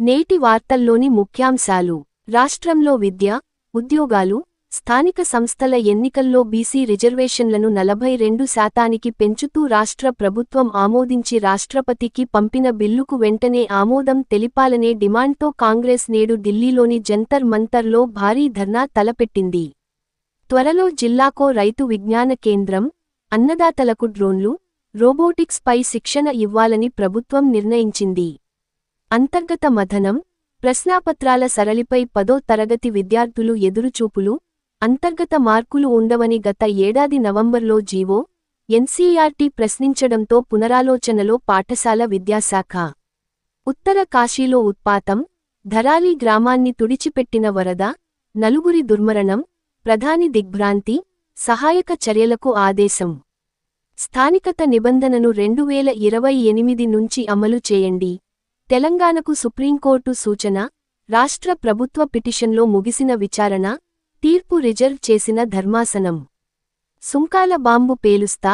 నేటి వార్తల్లోని ముఖ్యాంశాలు. రాష్ట్రంలో విద్య ఉద్యోగాలు స్థానిక సంస్థల ఎన్నికల్లో బీసీ రిజర్వేషన్లను నలభై రెండు శాతానికి పెంచుతూ రాష్ట్ర ప్రభుత్వం ఆమోదించి రాష్ట్రపతికి పంపిన బిల్లుకు వెంటనే ఆమోదం తెలిపాలనే డిమాండ్తో కాంగ్రెస్ నేడు ఢిల్లీలోని జంతర్ మంతర్లో భారీ ధర్నా తలపెట్టింది. త్వరలో జిల్లాకో రైతు విజ్ఞాన కేంద్రం అన్నదాతలకు డ్రోన్లు రోబోటిక్స్ పై శిక్షణ ఇవ్వాలని ప్రభుత్వం నిర్ణయించింది. అంతర్గత మథనం ప్రశ్నాపత్రాల సరళిపై పదో తరగతి విద్యార్థులు ఎదురుచూపులు అంతర్గత మార్కులు ఉండవని గత ఏడాది నవంబర్లో జీవో ఎన్సీఆర్టీ ప్రశ్నించడంతో పునరాలోచనలో పాఠశాల విద్యాశాఖ. ఉత్తర కాశీలో ఉత్పాతం ధరాలి గ్రామాన్ని తుడిచిపెట్టిన వరద నలుగురి దుర్మరణం ప్రధాని దిగ్భ్రాంతి సహాయక చర్యలకు ఆదేశం. స్థానికత నిబంధనను రెండు వేల ఇరవై ఎనిమిది నుంచి అమలు చేయండి. తెలంగాణకు సుప్రీంకోర్టు సూచన రాష్ట్ర ప్రభుత్వ పిటిషన్లో ముగిసిన విచారణ తీర్పు రిజర్వ్ చేసిన ధర్మాసనం. సుంకాల బాంబు పేలుస్తా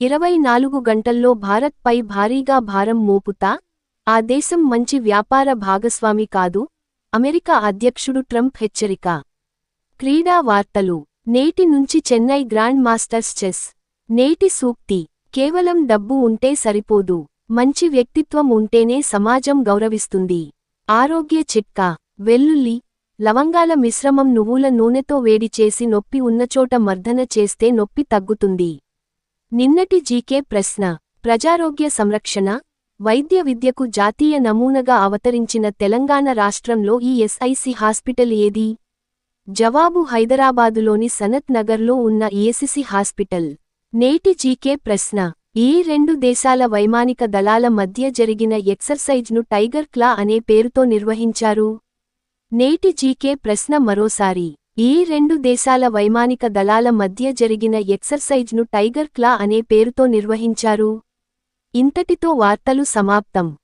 ఇరవై నాలుగు గంటల్లో భారత్పై భారీగా భారం మోపుతా ఆ దేశం మంచి వ్యాపార భాగస్వామి కాదు అమెరికా అధ్యక్షుడు ట్రంప్ హెచ్చరిక. క్రీడా వార్తలు నేటి నుంచి చెన్నై గ్రాండ్ మాస్టర్స్ చెస్ నేటి సూక్తి కేవలం డబ్బు ఉంటే సరిపోదు. మంచి వ్యక్తిత్వం ఉంటేనే సమాజం గౌరవిస్తుంది. ఆరోగ్య చిట్కా వెల్లుల్లి లవంగాల మిశ్రమం నువ్వుల నూనెతో వేడి చేసి నొప్పి ఉన్నచోట మర్దన చేస్తే నొప్పి తగ్గుతుంది. నిన్నటి జీకే ప్రశ్న ప్రజారోగ్య సంరక్షణ వైద్య విద్యకు జాతీయ నమూనగా అవతరించిన తెలంగాణ రాష్ట్రంలో ఈ ఎస్ఐసి హాస్పిటల్ ఏది? జవాబు హైదరాబాదులోని సనత్ నగర్లో ఉన్న ఈఎస్సిసి హాస్పిటల్. నేటి జీకే ప్రశ్న ఈ రెండు దేశాల వైమానిక దళాల మధ్య జరిగిన ఎక్సర్సైజ్ను టైగర్ క్లా అనే పేరుతో నిర్వహించారు. నేటి జీకే ప్రశ్న మరోసారి. ఈ రెండు దేశాల వైమానిక దళాల మధ్య జరిగిన ఎక్సర్సైజ్ను టైగర్ క్లా అనే పేరుతో నిర్వహించారు. ఇంతటితో వార్తలు సమాప్తం.